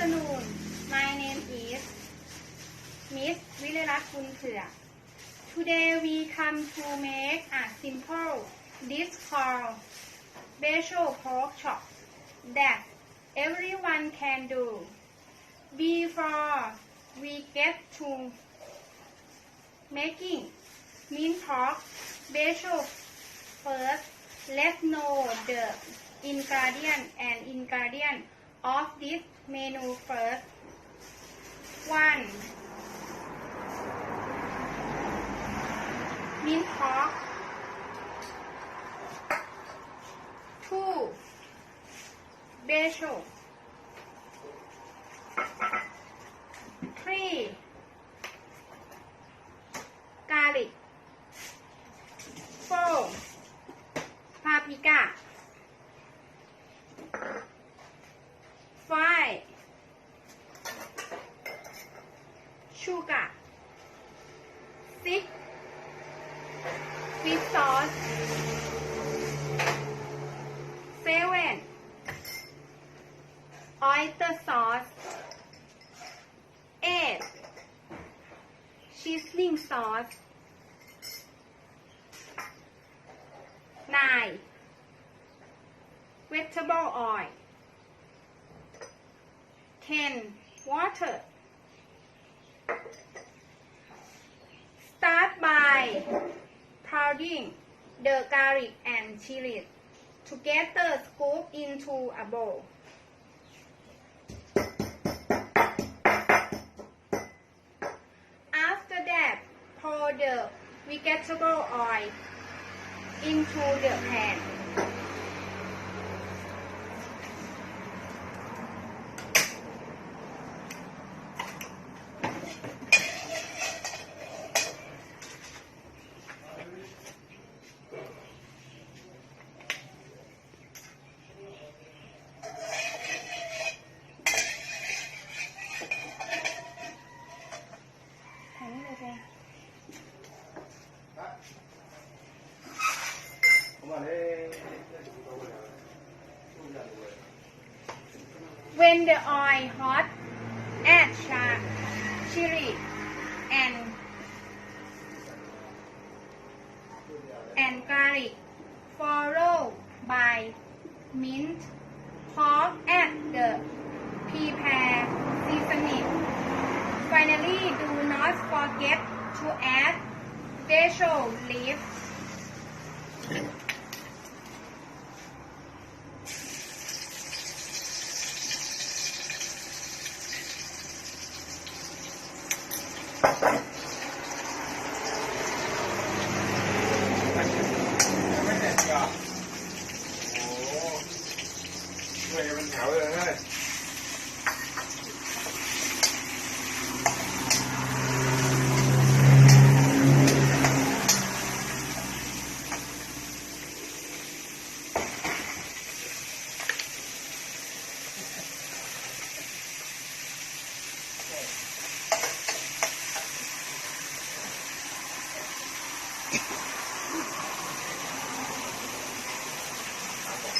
afternoon. My name is Miss วิเลรัตน์คุณเถื่อ Today we come to make a simple dish called basil pork chop that everyone can do. Before we get to making minced pork basil first, let's know the ingredient and ingredient of this menu first. One minced pork. Two basil. Seasoning sauce. Nine vegetable oil. Ten water. Start by pounding the garlic and chilies together scoop into a bowl. The vegetable oil into the pan. When the oil hot, add cha- chili and and garlic, followed by mint, pork and the prepare seasoning. Finally, do not forget to add basil leaves. Mình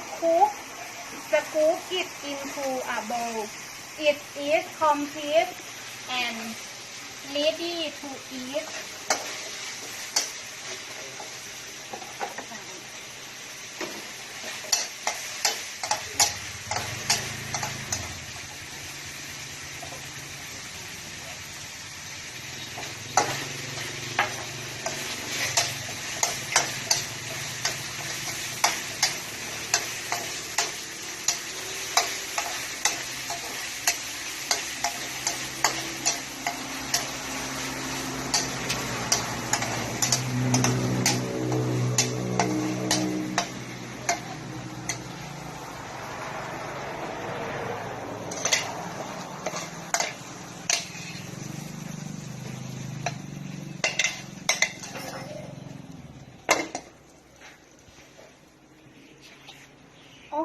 ha. When scoop it into a bowl. It is complete and ready to eat.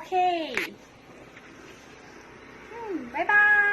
เคอืมบ๊ายบาย